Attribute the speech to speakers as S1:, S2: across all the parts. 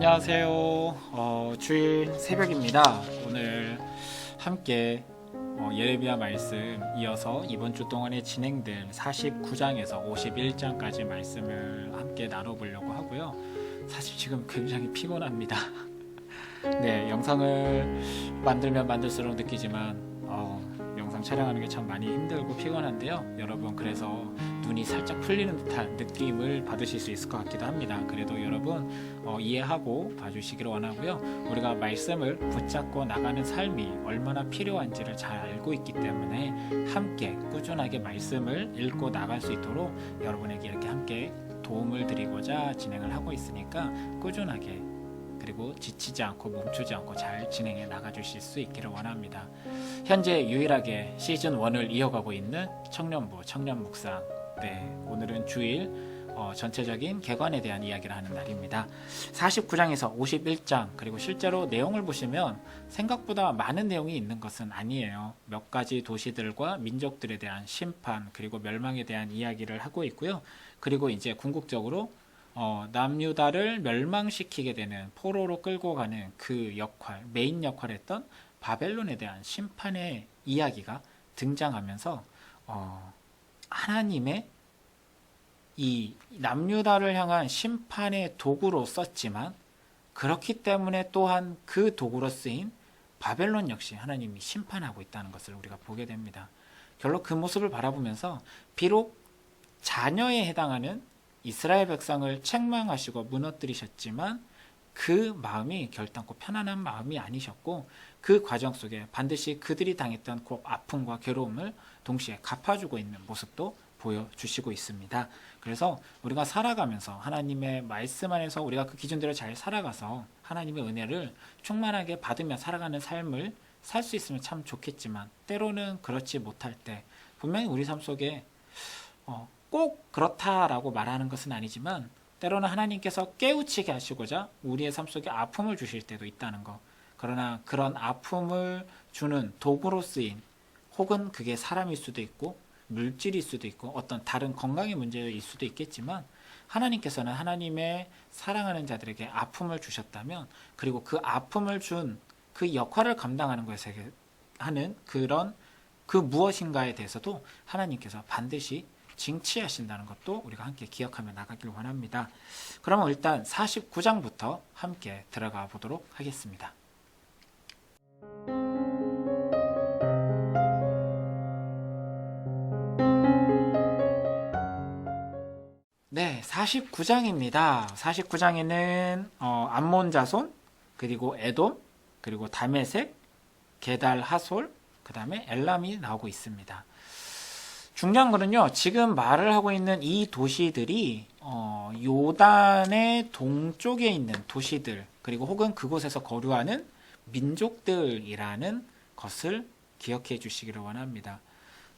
S1: 안녕하세요. 어, 주일 새벽입니다. 오늘 함께 어, 예레미야 말씀 이어서 이번 주 동안에 진행될 49장에서 51장까지 말씀을 함께 나눠보려고 하고요. 사실 지금 굉장히 피곤합니다. 네, 영상을 만들면 만들수록 느끼지만 어, 영상 촬영하는 게 참 많이 힘들고 피곤한데요. 여러분 그래서 눈이 살짝 풀리는 듯한 느낌을 받으실 수 있을 것 같기도 합니다. 그래도 여러분 어, 이해하고 봐주시기를 원하고요. 우리가 말씀을 붙잡고 나가는 삶이 얼마나 필요한지를 잘 알고 있기 때문에 함께 꾸준하게 말씀을 읽고 나갈 수 있도록 여러분에게 이렇게 함께 도움을 드리고자 진행을 하고 있으니까 꾸준하게 그리고 지치지 않고 멈추지 않고 잘 진행해 나가 주실 수 있기를 원합니다. 현재 유일하게 시즌 1을 이어가고 있는 청년부 청년 묵상. 네, 오늘은 주일 어, 전체적인 개관에 대한 이야기를 하는 날입니다. 49장에서 51장 그리고 실제로 내용을 보시면 생각보다 많은 내용이 있는 것은 아니에요. 몇 가지 도시들과 민족들에 대한 심판 그리고 멸망에 대한 이야기를 하고 있고요. 그리고 이제 궁극적으로 어, 남유다를 멸망시키게 되는 포로로 끌고 가는 그 역할, 메인 역할을 했던 바벨론에 대한 심판의 이야기가 등장하면서 어, 하나님의 이 남유다를 향한 심판의 도구로 썼지만 그렇기 때문에 또한 그 도구로 쓰인 바벨론 역시 하나님이 심판하고 있다는 것을 우리가 보게 됩니다. 결국 그 모습을 바라보면서 비록 자녀에 해당하는 이스라엘 백성을 책망하시고 무너뜨리셨지만 그 마음이 결단코 편안한 마음이 아니셨고 그 과정 속에 반드시 그들이 당했던 그 아픔과 괴로움을 동시에 갚아주고 있는 모습도 보여주시고 있습니다. 그래서 우리가 살아가면서 하나님의 말씀 안에서 우리가 그 기준대로 잘 살아가서 하나님의 은혜를 충만하게 받으며 살아가는 삶을 살 수 있으면 참 좋겠지만 때로는 그렇지 못할 때 분명히 우리 삶 속에 어, 꼭 그렇다라고 말하는 것은 아니지만 때로는 하나님께서 깨우치게 하시고자 우리의 삶 속에 아픔을 주실 때도 있다는 것. 그러나 그런 아픔을 주는 도구로 쓰인 혹은 그게 사람일 수도 있고 물질일 수도 있고 어떤 다른 건강의 문제일 수도 있겠지만 하나님께서는 하나님의 사랑하는 자들에게 아픔을 주셨다면 그리고 그 아픔을 준 그 역할을 감당하는 것에 하는 그런 그 무엇인가에 대해서도 하나님께서 반드시 징치하신다는 것도 우리가 함께 기억하며 나가길 원합니다. 그러면 일단 49장부터 함께 들어가 보도록 하겠습니다. 네, 49장입니다. 49장에는 어, 암몬 자손, 그리고 에돔, 그리고 다메색, 게달 하솔, 그 다음에 엘람이 나오고 있습니다. 중요한 거는요, 지금 말을 하고 있는 이 도시들이 어, 요단의 동쪽에 있는 도시들, 그리고 혹은 그곳에서 거류하는 민족들이라는 것을 기억해 주시기를 원합니다.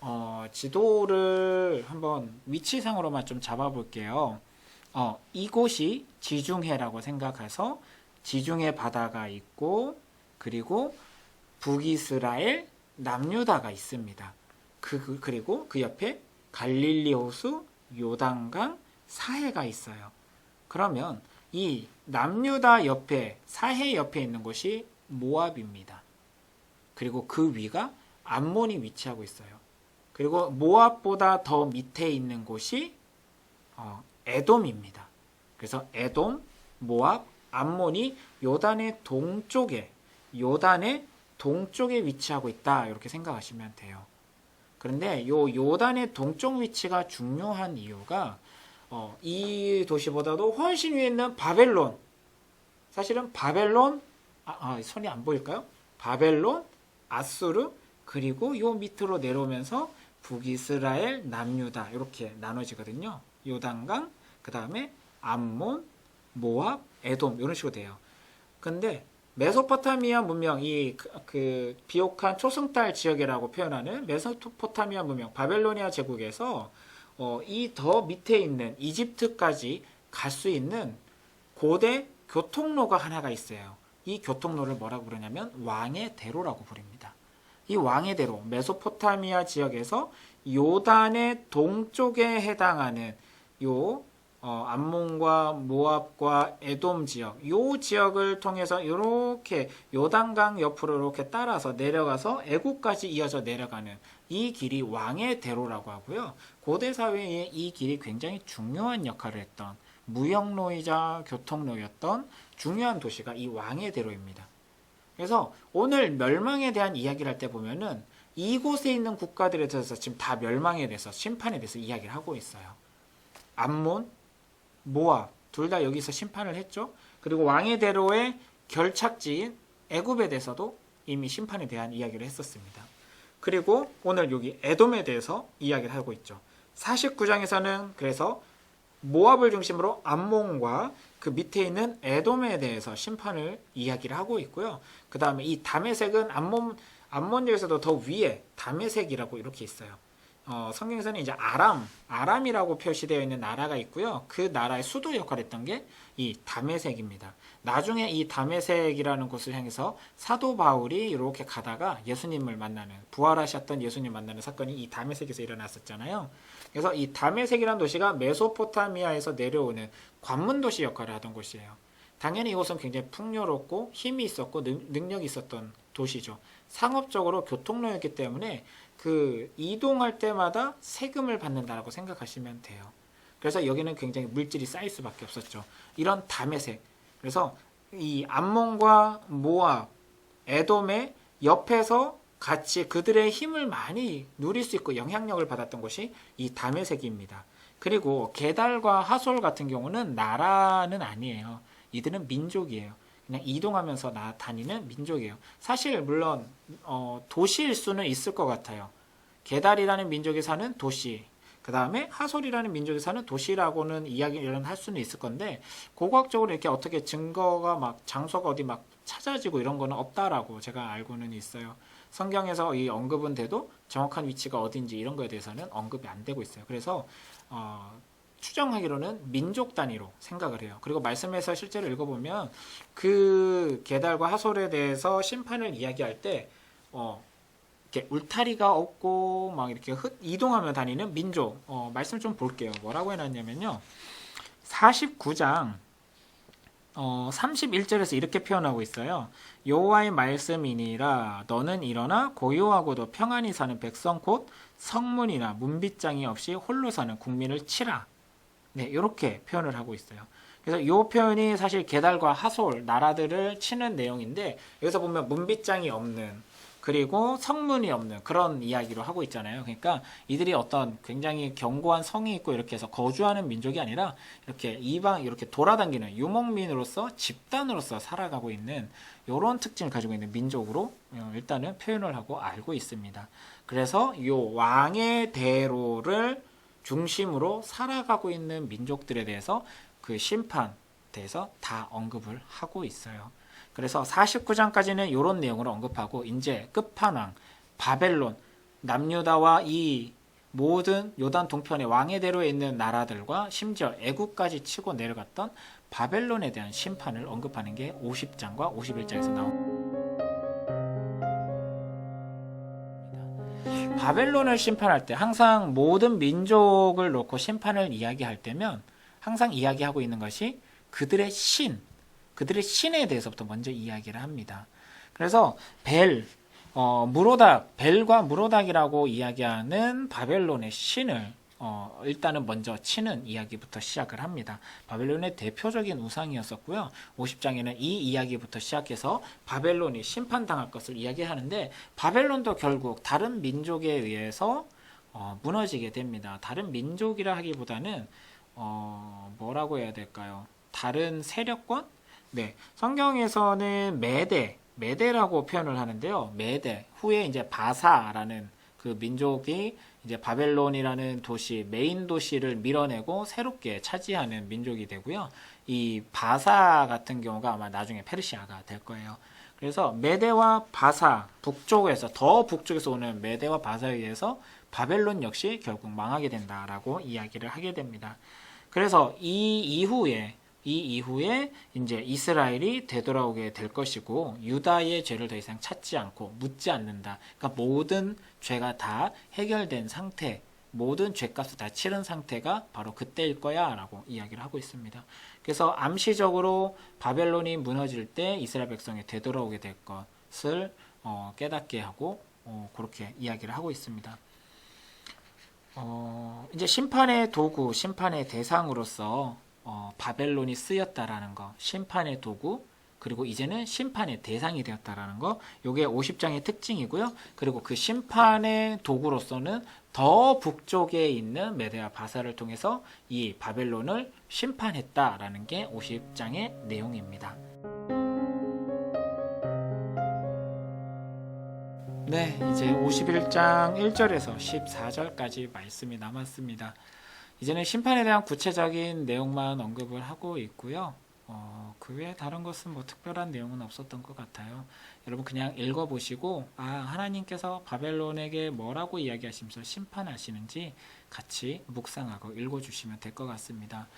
S1: 어, 지도를 한번 위치상으로만 좀 잡아볼게요. 어, 이곳이 지중해라고 생각해서 지중해 바다가 있고, 그리고 북이스라엘, 남유다가 있습니다. 그, 그 리고 그 옆에 갈릴리 호수, 요단강, 사해가 있어요. 그러면 이 남유다 옆에, 사해 옆에 있는 곳이 모압입니다. 그리고 그 위가 암몬이 위치하고 있어요. 그리고 모압보다 더 밑에 있는 곳이 어, 에돔입니다. 그래서 에돔, 모압, 암몬이 요단의 동쪽에 요단의 동쪽에 위치하고 있다 이렇게 생각하시면 돼요. 그런데 요 요단의 동쪽 위치가 중요한 이유가 어, 이 도시보다도 훨씬 위에 있는 바벨론 사실은 바벨론 아, 아, 손이 안 보일까요? 바벨론, 아수르 그리고 요 밑으로 내려오면서 북이스라엘, 남유다 이렇게 나눠지거든요. 요단강, 그 다음에 암몬, 모압, 에돔 이런 식으로 돼요. 근데 메소포타미아 문명 이그 그 비옥한 초승달 지역이라고 표현하는 메소포타미아 문명 바벨로니아 제국에서 어, 이 더 밑에 있는 이집트까지 갈 수 있는 고대 교통로가 하나가 있어요. 이 교통로를 뭐라고 부르냐면 왕의 대로라고 부릅니다. 이 왕의 대로 메소포타미아 지역에서 요단의 동쪽에 해당하는 요 어, 암몬과 모압과 에돔 지역, 요 지역을 통해서 이렇게 요단강 옆으로 이렇게 따라서 내려가서 애국까지 이어져 내려가는 이 길이 왕의 대로라고 하고요. 고대 사회에 이 길이 굉장히 중요한 역할을 했던 무역로이자 교통로였던 중요한 도시가 이 왕의 대로입니다. 그래서 오늘 멸망에 대한 이야기를 할 때 보면은 이곳에 있는 국가들에 대해서 지금 다 멸망에 대해서 심판에 대해서 이야기를 하고 있어요. 암몬, 모압 둘 다 여기서 심판을 했죠. 그리고 왕의 대로의 결착지인 애굽에 대해서도 이미 심판에 대한 이야기를 했었습니다. 그리고 오늘 여기 에돔에 대해서 이야기를 하고 있죠. 49장에서는 그래서 모압을 중심으로 암몬과 그 밑에 있는 에돔에 대해서 심판을 이야기를 하고 있고요. 그 다음에 이 다메색은 암몬 암몬 중에서도 더 위에 다메색이라고 이렇게 있어요. 어, 성경에서는 이제 아람, 아람이라고 표시되어 있는 나라가 있고요. 그 나라의 수도 역할을 했던 게이 다메색입니다. 나중에 이 다메색이라는 곳을 향해서 사도 바울이 이렇게 가다가 예수님을 만나는 부활하셨던 예수님 만나는 사건이 이 다메색에서 일어났었잖아요. 그래서 이 다메색이라는 도시가 메소포타미아에서 내려오는 관문 도시 역할을 하던 곳이에요. 당연히 이곳은 굉장히 풍요롭고 힘이 있었고 능, 능력이 있었던 도시죠. 상업적으로 교통로였기 때문에 그 이동할 때마다 세금을 받는다라고 생각하시면 돼요. 그래서 여기는 굉장히 물질이 쌓일 수밖에 없었죠. 이런 담의색. 그래서 이 암몬과 모압, 에돔의 옆에서 같이 그들의 힘을 많이 누릴 수 있고 영향력을 받았던 곳이 이 담의색입니다. 그리고 게달과 하솔 같은 경우는 나라는 아니에요. 이들은 민족이에요. 그냥 이동하면서 나 다니는 민족이에요. 사실 물론 어, 도시일 수는 있을 것 같아요. 게달이라는 민족이 사는 도시, 그 다음에 하솔이라는 민족이 사는 도시라고는 이야기를 할 수는 있을 건데 고고학적으로 이렇게 어떻게 증거가 막 장소가 어디 막 찾아지고 이런 거는 없다라고 제가 알고는 있어요. 성경에서 이 언급은 돼도 정확한 위치가 어딘지 이런 거에 대해서는 언급이 안 되고 있어요. 그래서 어, 추정하기로는 민족 단위로 생각을 해요. 그리고 말씀에서 실제로 읽어보면 그 게달과 하솔에 대해서 심판을 이야기할 때 어, 이렇게 울타리가 없고 막 이렇게 흩, 이동하며 다니는 민족 어, 말씀 좀 볼게요. 뭐라고 해놨냐면요. 49장 어, 31절에서 이렇게 표현하고 있어요. 여호와의 말씀이니라 너는 일어나 고요하고도 평안히 사는 백성 곧 성문이나 문빗장이 없이 홀로 사는 국민을 치라. 네, 이렇게 표현을 하고 있어요. 그래서 이 표현이 사실 게달과 하솔 나라들을 치는 내용인데 여기서 보면 문빗장이 없는 그리고 성문이 없는 그런 이야기로 하고 있잖아요. 그러니까 이들이 어떤 굉장히 견고한 성이 있고 이렇게 해서 거주하는 민족이 아니라 이렇게 이방 이렇게 돌아다니는 유목민으로서 집단으로서 살아가고 있는 이런 특징을 가지고 있는 민족으로 어, 일단은 표현을 하고 알고 있습니다. 그래서 이 왕의 대로를 중심으로 살아가고 있는 민족들에 대해서 그 심판 대해서 다 언급을 하고 있어요. 그래서 49장까지는 이런 내용을 언급하고 이제 끝판왕 바벨론 남유다와 이 모든 요단 동편의 왕의 대로에 있는 나라들과 심지어 애국까지 치고 내려갔던 바벨론에 대한 심판을 언급하는 게 50장과 51장에서 나옵니다. 바벨론을 심판할 때 항상 모든 민족을 놓고 심판을 이야기할 때면 항상 이야기하고 있는 것이 그들의 신, 그들의 신에 대해서부터 먼저 이야기를 합니다. 그래서 벨, 어, 무로닥, 벨과 무로닥이라고 이야기하는 바벨론의 신을 어, 일단은 먼저 치는 이야기부터 시작을 합니다. 바벨론의 대표적인 우상이었었고요. 50장에는 이 이야기부터 시작해서 바벨론이 심판당할 것을 이야기하는데 바벨론도 결국 다른 민족에 의해서 어, 무너지게 됩니다. 다른 민족이라 하기보다는 어, 뭐라고 해야 될까요? 다른 세력권? 네, 성경에서는 메대, 메대라고 표현을 하는데요. 메대 후에 이제 바사라는 그 민족이 이제 바벨론이라는 도시 메인 도시를 밀어내고 새롭게 차지하는 민족이 되고요. 이 바사 같은 경우가 아마 나중에 페르시아가 될 거예요. 그래서 메대와 바사 북쪽에서 더 북쪽에서 오는 메대와 바사에 의해서 바벨론 역시 결국 망하게 된다라고 이야기를 하게 됩니다. 그래서 이 이후에 이 이후에 이제 이스라엘이 되돌아오게 될 것이고 유다의 죄를 더 이상 찾지 않고 묻지 않는다. 그러니까 모든 죄가 다 해결된 상태 모든 죄값을 다 치른 상태가 바로 그때일 거야 라고 이야기를 하고 있습니다. 그래서 암시적으로 바벨론이 무너질 때 이스라엘 백성이 되돌아오게 될 것을 어, 깨닫게 하고 어, 그렇게 이야기를 하고 있습니다. 어, 이제 심판의 도구, 심판의 대상으로서 어, 바벨론이 쓰였다라는 거, 심판의 도구, 그리고 이제는 심판의 대상이 되었다라는 거, 요게 50장의 특징이고요. 그리고 그 심판의 도구로서는 더 북쪽에 있는 메데아 바사를 통해서 이 바벨론을 심판했다라는 게 50장의 내용입니다. 네, 이제 51장 1절에서 14절까지 말씀이 남았습니다. 이제는 심판에 대한 구체적인 내용만 언급을 하고 있고요. 어, 그 외에 다른 것은 뭐 특별한 내용은 없었던 것 같아요. 여러분 그냥 읽어보시고 아 하나님께서 바벨론에게 뭐라고 이야기하시면서 심판하시는지 같이 묵상하고 읽어주시면 될 것 같습니다.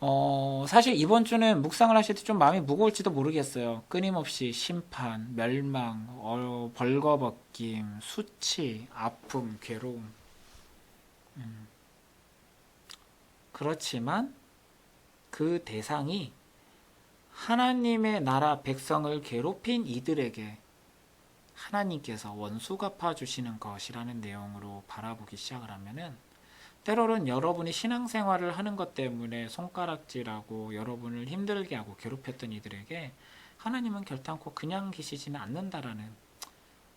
S1: 어, 사실 이번 주는 묵상을 하실 때 좀 마음이 무거울지도 모르겠어요. 끊임없이 심판, 멸망, 어, 벌거벗김, 수치, 아픔, 괴로움. 음. 그렇지만 그 대상이 하나님의 나라 백성을 괴롭힌 이들에게 하나님께서 원수 갚아 주시는 것이라는 내용으로 바라보기 시작을 하면은 때로는 여러분이 신앙생활을 하는 것 때문에 손가락질하고 여러분을 힘들게 하고 괴롭혔던 이들에게 하나님은 결단코 그냥 계시지는 않는다라는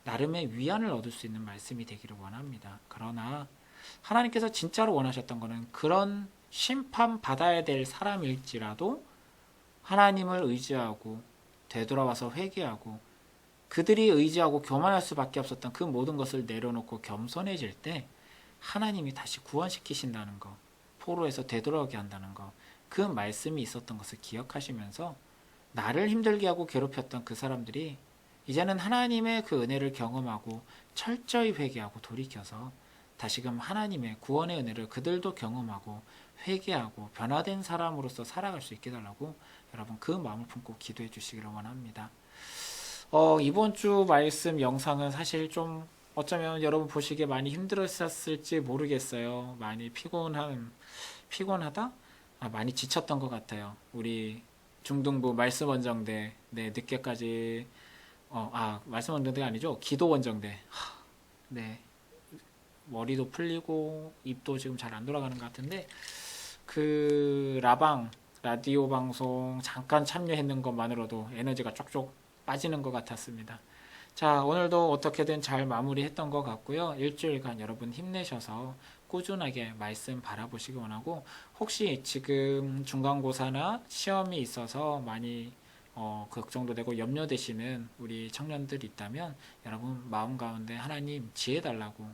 S1: 나름의 위안을 얻을 수 있는 말씀이 되기를 원합니다. 그러나 하나님께서 진짜로 원하셨던 것은 그런 심판 받아야 될 사람일지라도 하나님을 의지하고 되돌아와서 회개하고 그들이 의지하고 교만할 수밖에 없었던 그 모든 것을 내려놓고 겸손해질 때 하나님이 다시 구원시키신다는 거, 포로에서 되돌아오게 한다는 거, 그 말씀이 있었던 것을 기억하시면서 나를 힘들게 하고 괴롭혔던 그 사람들이 이제는 하나님의 그 은혜를 경험하고 철저히 회개하고 돌이켜서 다시금 하나님의 구원의 은혜를 그들도 경험하고 회개하고 변화된 사람으로서 살아갈 수 있게 달라고 여러분 그 마음을 품고 기도해 주시기를 원합니다. 어, 이번 주 말씀 영상은 사실 좀 어쩌면 여러분 보시기에 많이 힘들었을지 모르겠어요. 많이 피곤한 피곤하다? 아, 많이 지쳤던 것 같아요. 우리 중등부 말씀 원정대 네 늦게까지 어, 아 말씀 원정대가 아니죠. 기도 원정대. 하, 네 머리도 풀리고 입도 지금 잘 안 돌아가는 것 같은데 그 라방 라디오 방송 잠깐 참여했는 것만으로도 에너지가 쪽쪽 빠지는 것 같았습니다. 자, 오늘도 어떻게든 잘 마무리했던 것 같고요. 일주일간 여러분 힘내셔서 꾸준하게 말씀 바라보시기 원하고 혹시 지금 중간고사나 시험이 있어서 많이 어, 걱정도 되고 염려되시는 우리 청년들 있다면 여러분 마음 가운데 하나님 지혜 달라고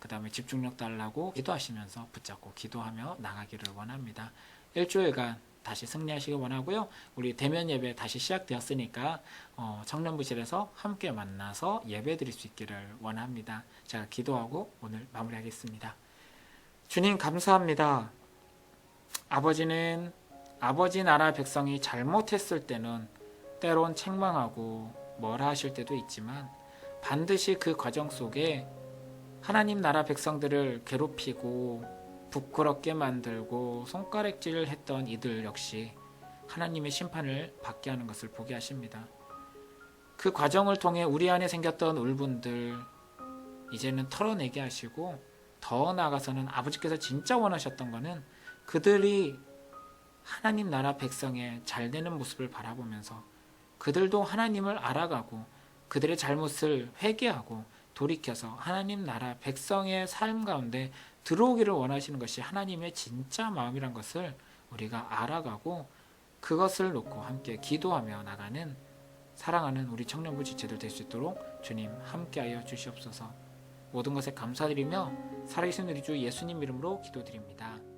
S1: 그 다음에 집중력 달라고 기도하시면서 붙잡고 기도하며 나가기를 원합니다. 일주일간 다시 승리하시기 원하고요. 우리 대면 예배 다시 시작되었으니까 어, 청년부실에서 함께 만나서 예배 드릴 수 있기를 원합니다. 제가 기도하고 오늘 마무리하겠습니다. 주님 감사합니다. 아버지는 아버지 나라 백성이 잘못했을 때는 때론 책망하고 뭐라 하실 때도 있지만 반드시 그 과정 속에 하나님 나라 백성들을 괴롭히고 부끄럽게 만들고 손가락질을 했던 이들 역시 하나님의 심판을 받게 하는 것을 보게 하십니다. 그 과정을 통해 우리 안에 생겼던 울분들 이제는 털어내게 하시고 더 나아가서는 아버지께서 진짜 원하셨던 것은 그들이 하나님 나라 백성의 잘 되는 모습을 바라보면서 그들도 하나님을 알아가고 그들의 잘못을 회개하고 돌이켜서 하나님 나라 백성의 삶 가운데 들어오기를 원하시는 것이 하나님의 진짜 마음이란 것을 우리가 알아가고 그것을 놓고 함께 기도하며 나가는 사랑하는 우리 청년부 지체들 될 수 있도록 주님 함께하여 주시옵소서 모든 것에 감사드리며 살아계신 우리 주 예수님 이름으로 기도드립니다.